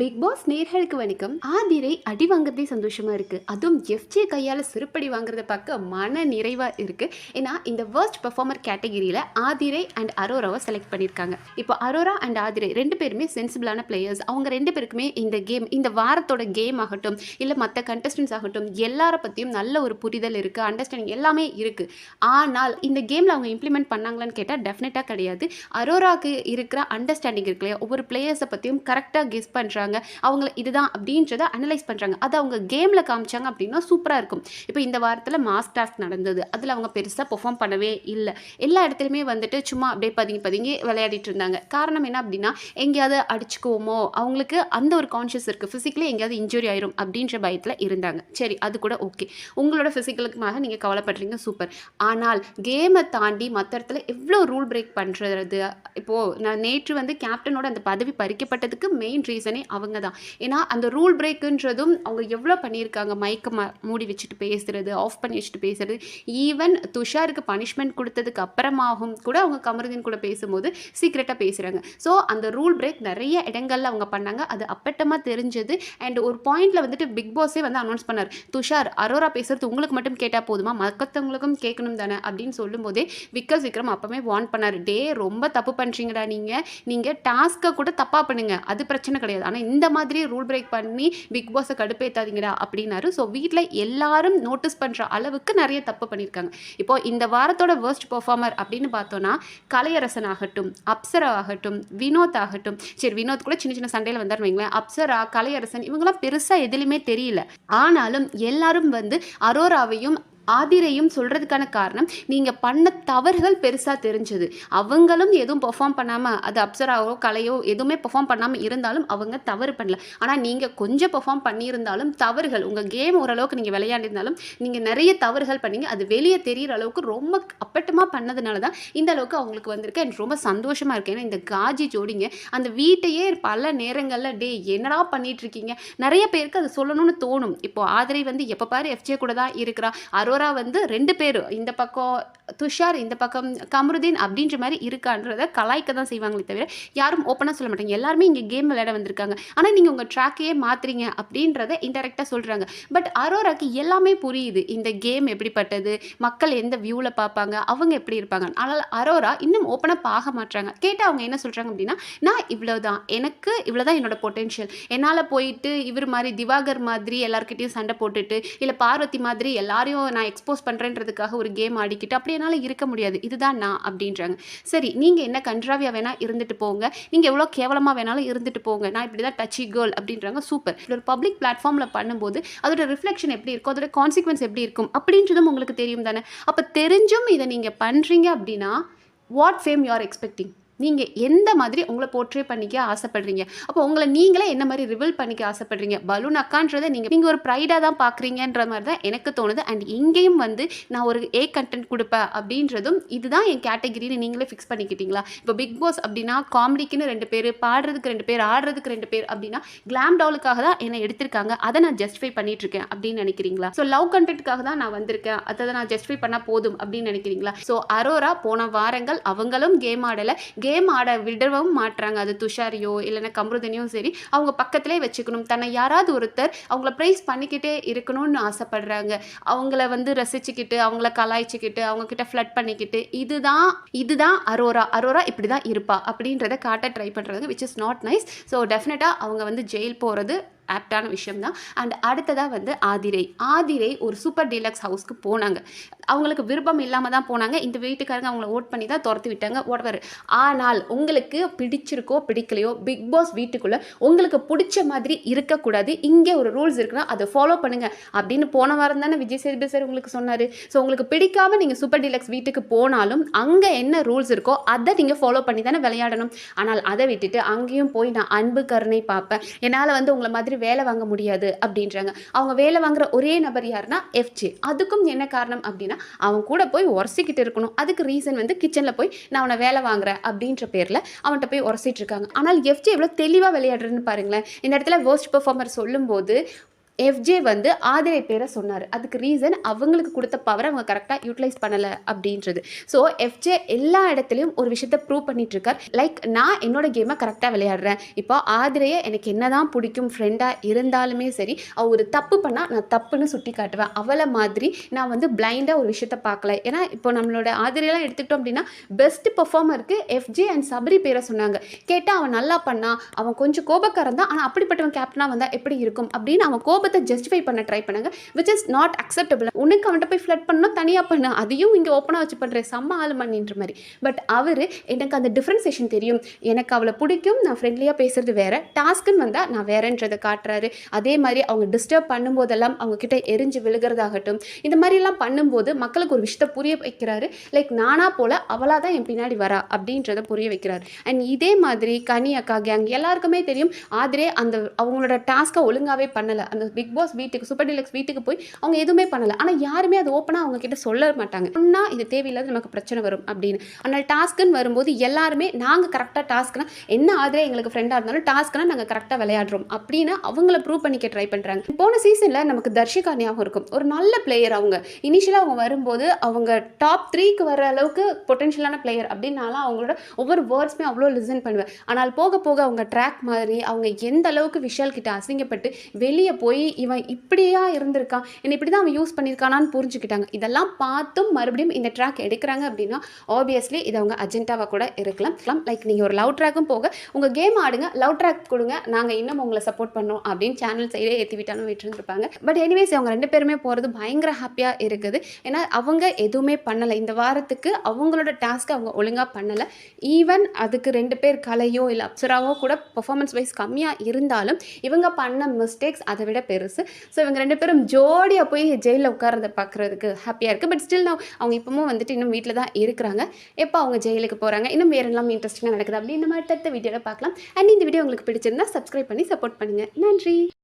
Big pass நேர்களுக்கு வணக்கம். ஆதிரை அடி வாங்குறதே சந்தோஷமா இருக்கு. அதுவும் எஃப்ஜே கையால சிறுப்படி வாங்குறத பார்க்க மன நிறைவா இருக்கு. ஏன்னா இந்த வேர்ஸ்ட் பெர்ஃபார்மர் கேட்டகிரியில் ஆதிரை அண்ட் அரோராவை செலக்ட் பண்ணியிருக்காங்க இப்போ அரோரா அண்ட் ஆதிரை ரெண்டு பேருமே சென்சிபிளான பிளேயர்ஸ் அவங்க ரெண்டு பேருக்குமே இந்த கேம் இந்த வாரத்தோட கேம் ஆகட்டும் இல்லை மற்ற கண்டஸ்டன்ஸ் ஆகட்டும் எல்லார பற்றியும் நல்ல ஒரு புரிதல் இருக்குது அண்டர்ஸ்டாண்டிங் எல்லாமே இருக்குது ஆனால் இந்த கேமில் அவங்க இம்ப்ளிமெண்ட் பண்ணாங்களான்னு கேட்டால் டெஃபினட்டாக கிடையாது. அரோராக்கு இருக்கிற அண்டர்ஸ்டாண்டிங் இருக்கு இல்லையா? ஒவ்வொரு பிளேயர்ஸை பற்றியும் கரெக்டாக கெஸ் பண்ணுறாங்க அவங்கள இதுதான் அப்படின்றத அனலைஸ் பண்ணுறாங்க அது அவங்க கேமில் காமிச்சாங்க அப்படின்னா சூப்பராக இருக்கும். இப்போ இந்த வாரத்தில் மாஸ்க் டாஸ்க் நடந்தது. அதில் அவங்க பெருசாக பெர்ஃபார்ம் பண்ணவே இல்லை. எல்லா இடத்துலையுமே வந்துட்டு சும்மா அப்படியே பதுங்கி பதுங்கி விளையாடிட்டு இருந்தாங்க. காரணம் என்ன அப்படின்னா எங்கேயாவது அடிச்சுக்குவோமோ அவங்களுக்கு அந்த ஒரு கான்ஷியஸ் இருக்குது ஃபிசிக்கலி எங்கேயாவது இன்ஜுரி ஆயிரும் அப்படின்ற பயத்தில் இருந்தாங்க. சரி அது கூட ஓகே உங்களோட ஃபிசிக்கலுக்குமாக நீங்கள் கவலைப்படுறீங்க சூப்பர் ஆனால் கேமை தாண்டி மற்ற இடத்துல எவ்வளோ ரூல் பிரேக் பண்ணுறது இப்போது நான் நேற்று வந்து கேப்டனோட அந்த பதவி பறிக்கப்பட்டதுக்கு மெயின் ரீசனே அவங்க தான் ஏன்னா அந்த ரூல் பிரேக்குன்றதும் அவங்க எவ்வளோ பண்ணியிருக்காங்க? மைக்க ம மூடி வச்சுட்டு பேசுகிறது ஆஃப் பண்ணி வச்சுட்டு பேசுறது. ஈவன் துஷாருக்கு பனிஷ்மெண்ட் கொடுத்ததுக்கு அப்புறமாகவும் கூட அவங்க கமருதீன் கூட பேசும்போது சீக்ரெட்டாக பேசுகிறாங்க ஸோ அந்த ரூல் பிரேக் நிறைய இடங்கள்ல அவங்க பண்ணாங்க. அது அப்பட்டமாக தெரிஞ்சது. அண்ட் ஒரு பாயிண்ட்ல வந்துட்டு பிக் பாஸே வந்து அனௌன்ஸ் பண்ணார். துஷார் அரோரா பேசுறது உங்களுக்கு மட்டும் கேட்டால் போதுமா? மற்றவங்களுக்கும் கேட்கணும் தானே? அப்படின்னு சொல்லும்போதே விக்கல் விக்ரம் அப்பவே வார்ன் பண்ணார். டே ரொம்ப தப்பு பண்ணுறீங்கடா நீங்கள் நீங்கள் டாஸ்க்கை கூட தப்பாக பண்ணுங்க. அது பிரச்சனை கிடையாது. ஆனால் இந்த மாதிரி ரூல் பிரேக் பண்ணி பிக் பாஸை கடுப்பேற்றாதீங்கடா அப்படின்னாரு. ஸோ வீட்டில் எல்லாரும் நோட்டீஸ் பண்ணுற அளவுக்கு நிறைய தப்பு பண்ணியிருக்காங்க இப்போ இந்த வாரத்தோட வேர்ஸ்ட் பர்ஃபார்மர் அப்படின்னு பார்த்தோன்னா கலையரசன் ஆகட்டும் அப்சரா ஆகட்டும் வினோத் ஆகட்டும். சரி வினோத் கூட சின்ன சின்ன சண்டையில் வந்தார் வைங்களேன். அப்சரா கலையரசன் இவங்கெல்லாம் பெருசாக எதுலையுமே தெரியல. ஆனாலும் எல்லாரும் வந்து அரோராவையும் ஆதிரையும் சொல்கிறதுக்கான காரணம் நீங்கள் பண்ண தவறுகள் பெருசாக தெரிஞ்சது. அவங்களும் எதுவும் பெர்ஃபார்ம் பண்ணாமல் அது அப்சராவோ கலையோ எதுவுமே பெர்ஃபார்ம் பண்ணாமல் இருந்தாலும் அவங்க தவறு பண்ணல. ஆனால் நீங்கள் கொஞ்சம் பெர்ஃபார்ம் பண்ணியிருந்தாலும் தவறுகள் உங்கள் கேம் ஓரளவுக்கு நீங்கள் விளையாண்டிருந்தாலும் நீங்கள் நிறைய தவறுகள் பண்ணீங்க. அது வெளியே தெரிகிற அளவுக்கு ரொம்ப அப்பட்டமாக பண்ணதுனால தான் இந்த அளவுக்கு அவங்களுக்கு வந்திருக்கு. எனக்கு ரொம்ப சந்தோஷமாக இருக்கு. ஏன்னா இந்த காஜி ஜோடிங்க அந்த வீட்டையே பல நேரங்களில் டே என்னடா பண்ணிட்டு இருக்கீங்க? நிறைய பேருக்கு அது சொல்லணும்னு தோணும். இப்போ ஆதிரை வந்து எப்போ பாரு எஃப்ஜே கூட தான் இருக்கிறா. அரோரா வந்து ரெண்டு பேர். இந்த பக்கம் துஷார் இந்த பக்கம் கமருதீன் அப்படின்ற மாதிரி இருக்கான்றத கலாய்க்க தான் செய்வாங்களே தவிர யாரும் ஓப்பனாக சொல்ல மாட்டாங்க. எல்லாருமே இங்கே கேம் விளையாட வந்திருக்காங்க. ஆனால் நீங்கள் உங்கள் ட்ராக்கையே மாற்றுறீங்க அப்படின்றத இன்டெரக்டாக சொல்கிறாங்க பட் அரோராக்கு எல்லாமே புரியுது. இந்த கேம் எப்படிப்பட்டது? மக்கள் எந்த வியூவில் பார்ப்பாங்க? அவங்க எப்படி இருப்பாங்க? ஆனால் அரோரா இன்னும் ஓப்பனாக பார்க்க மாட்டாங்க கேட்டால் அவங்க என்ன சொல்கிறாங்க அப்படின்னா நான் இவ்வளோ தான் எனக்கு இவ்வளோ தான் என்னோட பொட்டென்ஷியல் என்னால் போயிட்டு இவர் மாதிரி திவாகர் மாதிரி எல்லாருக்கிட்டையும் சண்டை போட்டுட்டு இல்லை பார்வதி மாதிரி எல்லாரையும் நான் எக்ஸ்போஸ் பண்ணுறேன்றதுக்காக ஒரு கேம் ஆடிக்கிட்டு அப்படியே என்னால் இருக்க முடியாது. இதுதான் நான் அப்படின்றாங்க. சரி நீங்கள் என்ன கன்றாவியாக வேணால் இருந்துட்டு போங்க. நீங்கள் எவ்வளோ கேவலமாக வேணாலும் இருந்துட்டு போங்க. நான் இப்படி தான் டச்சி கேர்ள் அப்படின்றாங்க. சூப்பர். இப்படி ஒரு பப்ளிக் பிளாட்ஃபார்மில் பண்ணும்போது அதோட ரிஃப்ளெக்ஷன் எப்படி இருக்கும் அதோட கான்சிக்வன்ஸ் எப்படி இருக்கும் அப்படின்றதும் உங்களுக்கு தெரியும் தானே? அப்போ தெரிஞ்சும் இதை நீங்கள் பண்ணுறீங்க அப்படின்னா what fame you are expecting நீங்கள் எந்த மாதிரி உங்களை போர்ட்ரே பண்ணிக்க ஆசைப்படுறீங்க? அப்போ உங்களை நீங்களே என்ன மாதிரி ரிவீல் பண்ணிக்க ஆசைப்படுறீங்க? பலூன் அக்கான்றதை நீங்கள் நீங்கள் ஒரு ப்ரைடாக தான் பார்க்குறீங்கன்ற மாதிரி தான் எனக்கு தோணுது. அண்ட் இங்கேயும் வந்து நான் ஒரு ஏ கண்டென்ட் கொடுப்பேன் அப்படின்றதும் இதுதான் என் கேட்டகிரின்னு நீங்களே ஃபிக்ஸ் பண்ணிக்கிட்டீங்களா? இப்போ பிக் பாஸ் அப்படின்னா காமெடிக்குன்னு ரெண்டு பேர் பாடுறதுக்கு ரெண்டு பேர் ஆடுறதுக்கு ரெண்டு பேர் அப்படின்னா கிளாம் டவுலுக்காக தான் என்னை எடுத்திருக்காங்க. அதை நான் ஜஸ்டிஃபை பண்ணிட்டு இருக்கேன் அப்படின்னு நினைக்கிறீங்களா? ஸோ லவ் கண்டென்ட்டுக்காக தான் நான் வந்திருக்கேன். அதை நான் ஜஸ்டிஃபை பண்ணால் போதும் அப்படின்னு நினைக்கிறீங்களா? ஸோ அரோரா போன வாரங்கள் அவங்களும் கேம் ஆடலை. கேம் கேம் ஆட விடவும் மாட்டுறாங்க அது துஷாரியோ இல்லைன்னா கம்ருதனையும் சரி அவங்க பக்கத்திலே வச்சுக்கணும். தன்னை யாராவது ஒருத்தர் அவங்கள ப்ரைஸ் பண்ணிக்கிட்டே இருக்கணும்னு ஆசைப்படுறாங்க. அவங்கள வந்து ரசிச்சுக்கிட்டு அவங்கள கலாய்ச்சிக்கிட்டு அவங்க கிட்ட ஃப்ளட் பண்ணிக்கிட்டு இதுதான் இதுதான் அரோரா அரோரா இப்படி தான் இருப்பா அப்படின்றத காட்ட ட்ரை பண்ணுறது which is not nice so டெஃபினட்டாக அவங்க வந்து ஜெயில் போகிறது ஆப்டான விஷயம் தான் அண்ட் அடுத்ததாக வந்து ஆதிரை. ஆதிரை ஒரு சூப்பர் டீலக்ஸ் ஹவுஸ்க்கு போனாங்க. அவங்களுக்கு விருப்பம் இல்லாமல் தான் போனாங்க. இந்த வீட்டுக்காரங்க அவங்கள ஓட் பண்ணி தான் துரத்து விட்டாங்க. ஓடவர் ஆனால் உங்களுக்கு பிடிச்சிருக்கோ பிடிக்கலையோ பிக் பாஸ் வீட்டுக்குள்ளே உங்களுக்கு பிடிச்ச மாதிரி இருக்கக்கூடாது. இங்கே ஒரு ரூல்ஸ் இருக்குன்னா அதை ஃபாலோ பண்ணுங்கள் அப்படின்னு போன வாரம் தானே விஜய் சேதுபதி சார் உங்களுக்கு சொன்னார். ஸோ உங்களுக்கு பிடிக்காமல் நீங்கள் சூப்பர் டீலக்ஸ் வீட்டுக்கு போனாலும் அங்கே என்ன ரூல்ஸ் இருக்கோ அதை நீங்கள் ஃபாலோ பண்ணி தானே விளையாடணும். ஆனால் அதை விட்டுட்டு அங்கேயும் போய் நான் அன்பு கருணை பார்ப்பேன். என்னால் வந்து உங்களை மாதிரி வேலை வாங்க முடியாது அப்படின்றாங்க. அவங்க வேலை வாங்குற ஒரே நபர் யாருன்னா எஃப்ஜே. அதுக்கும் என்ன காரணம் அப்படின்னா அவன் கூட போய் உரசிக்கிட்டு இருக்கணும். அதுக்கு ரீசன் வந்து கிச்சனில் போய் நான் அவனை வேலை வாங்குறேன் அப்படின்ற பேரில் அவன்கிட்ட போய் உரசிட்டு இருக்காங்க. ஆனால் எஃப்ஜே எவ்வளோ தெளிவாக விளையாடுறேன்னு பாருங்களேன். இந்த இடத்துல வேர்ஸ்ட் பெர்ஃபார்மர் சொல்லும்போது எஃப்ஜே வந்து ஆதிரை பேரை சொன்னார். அதுக்கு ரீசன் அவங்களுக்கு கொடுத்த பவரை அவங்க கரெக்டாக யூட்டிலைஸ் பண்ணலை அப்படின்றது. ஸோ எஃப்ஜே எல்லா இடத்துலையும் ஒரு விஷயத்த ப்ரூவ் பண்ணிட்டு லைக் நான் என்னோட கேமை கரெக்டாக விளையாடுறேன். இப்போ ஆதிரையை எனக்கு என்ன தான் பிடிக்கும் ஃப்ரெண்டாக இருந்தாலுமே சரி அவள் ஒரு தப்பு பண்ணால் நான் தப்புன்னு சுட்டி காட்டுவேன். அவளை மாதிரி நான் வந்து பிளைண்டாக ஒரு விஷயத்த பார்க்கல. ஏன்னா இப்போ நம்மளோட ஆதிரையெல்லாம் எடுத்துக்கிட்டோம் அப்படின்னா பெஸ்ட் பெர்ஃபார்மருக்கு எஃப்ஜே அண்ட் சபரி பேரை சொன்னாங்க. கேட்டால் அவன் நல்லா பண்ணான் அவன் கொஞ்சம் கோபக்காரன் தான் ஆனால் அப்படிப்பட்டவன் கேப்டனாக வந்தால் எப்படி இருக்கும்? அப்படின்னு அவன் கோபத்தை ஜஸ்டிஃபை பண்ண ட்ரை பண்ணுங்க விச் இஸ் நாட் அக்செப்டபிள் உனக்கு அவன்கிட்ட போய் ஃப்ளட் பண்ணணும் தனியாக பண்ண. அதையும் இங்கே ஓப்பனாக வச்சு பண்ணுறேன் செம்ம ஆள் மணின்ற மாதிரி. பட் அவர் எனக்கு அந்த டிஃப்ரென்சேஷன் தெரியும். எனக்கு அவளை பிடிக்கும் நான் ஃப்ரெண்ட்லியாக பேசுறது வேற. டாஸ்க்குன்னு வந்தால் நான் வேறன்றதை காட்டுறாரு. அதே மாதிரி அவங்க டிஸ்டர்ப் பண்ணும்போதெல்லாம் அவங்க கிட்ட எரிஞ்சு விழுகிறதாகட்டும் இந்த மாதிரிலாம் பண்ணும்போது மக்களுக்கு ஒரு விஷயத்தை புரிய வைக்கிறாரு. லைக் நானா போல அவளாக தான் என் பின்னாடி வரா அப்படின்றத புரிய வைக்கிறாரு. அண்ட் இதே மாதிரி கனி அக்கா கேங் எல்லாருக்குமே தெரியும். ஆதிரே அந்த அவங்களோட டாஸ்க்கை ஒழுங்காகவே பண்ணலை. அந்த பிக் பாஸ் வீட்டுக்கு சூப்பர் டிலக்ஸ் வீட்டுக்கு போய் அவங்க எதுவுமே பண்ணலை. ஆனால் யாருமே அது ஓப்பனாக அவங்க கிட்ட சொல்ல மாட்டாங்க. சொன்னால் இது தேவையில்லாத நமக்கு பிரச்சனை வரும் அப்படின்னு. ஆனால் டாஸ்க்குன்னு வரும்போது எல்லாருமே நாங்கள் கரெக்டாக டாஸ்க்னா என்ன ஆதிரே எங்களுக்கு ஃப்ரெண்டாக இருந்தாலும் டாஸ்க்னா நாங்கள் கரெக்டாக விளையாடுறோம் அப்படின்னு அவங்கள ப்ரூவ் பண்ணிக்க ட்ரை பண்ணுறாங்க போன சீசனில் நமக்கு தர்ஷிகா ஞாபகம் இருக்கும். ஒரு நல்ல பிளேயர் அவங்க. இனிஷியலாக அவங்க வரும்போது அவங்க டாப் த்ரீக்கு வர அளவுக்கு பொட்டென்ஷியலான பிளேயர் அப்படின்னாலும் அவங்களோட ஒவ்வொரு வேர்ட்ஸுமே அவ்வளோ லிசன் பண்ணுவேன். ஆனால் போக போக அவங்க ட்ராக் மாதிரி அவங்க எந்த அளவுக்கு விஷால் கிட்ட அசிங்கப்பட்டு வெளியே போய் இவன் இப்படியா இருந்திருக்கான்? என்னை இப்படி தான் அவன் யூஸ் பண்ணியிருக்கானான்னு புரிஞ்சுக்கிட்டாங்க. இதெல்லாம் பார்த்தும் மறுபடியும் இந்த ட்ராக் எடுக்கிறாங்க அப்படின்னா ஆப்வியஸ்லி இது அவங்க அஜெண்டாவாக கூட இருக்கலாம். லைக் நீங்கள் ஒரு லவ் ட்ராக்கும் போக உங்கள் கேம் ஆடுங்க. லவ் ட்ராக் கொடுங்க. நாங்கள் இன்னும் உங்களை சப்போர்ட் பண்ணோம் அப்படின்னு சேனல் சைடே ஏற்றி விட்டாலும் விட்டுருந்துருப்பாங்க. பட் எனிவேஸ் அவங்க ரெண்டு பேருமே போகிறது பயங்கர ஹாப்பியாக இருக்குது. ஏன்னா அவங்க எதுவுமே பண்ணலை. இந்த வாரத்துக்கு அவங்களோட டாஸ்க்கை அவங்க ஒழுங்காக பண்ணலை. ஈவன் அதுக்கு ரெண்டு பேர் கலையோ இல்லை அப்சராவோ கூட பர்ஃபார்மன்ஸ் வைஸ் கம்மியாக இருந்தாலும் இவங்க பண்ண மிஸ்டேக்ஸ் அதை விட பெருசு. ஸோ இவங்க ரெண்டு பேரும் ஜோடியாக போய் ஜெயிலில் உட்காரத பார்க்குறதுக்கு ஹாப்பியாக இருக்குது பட் ஸ்டில் நான் அவங்க இப்போவும் வந்துட்டு இன்னும் வீட்டில் தான் இருக்கிறாங்க. எப்போ அவங்க ஜெயிலுக்கு போகிறாங்க இன்னும் வேறு எல்லாம் இன்ட்ரெஸ்டிங்காக நடக்குது அப்படி இந்த மாதிரி தடுத்த வீடியோவில் பார்க்கலாம் அண்ட் இந்த வீடியோ உங்களுக்கு பிடிச்சிருந்தா சப்ஸ்கிரைப் பண்ணி சப்போர்ட் பண்ணுங்கள் நன்றி!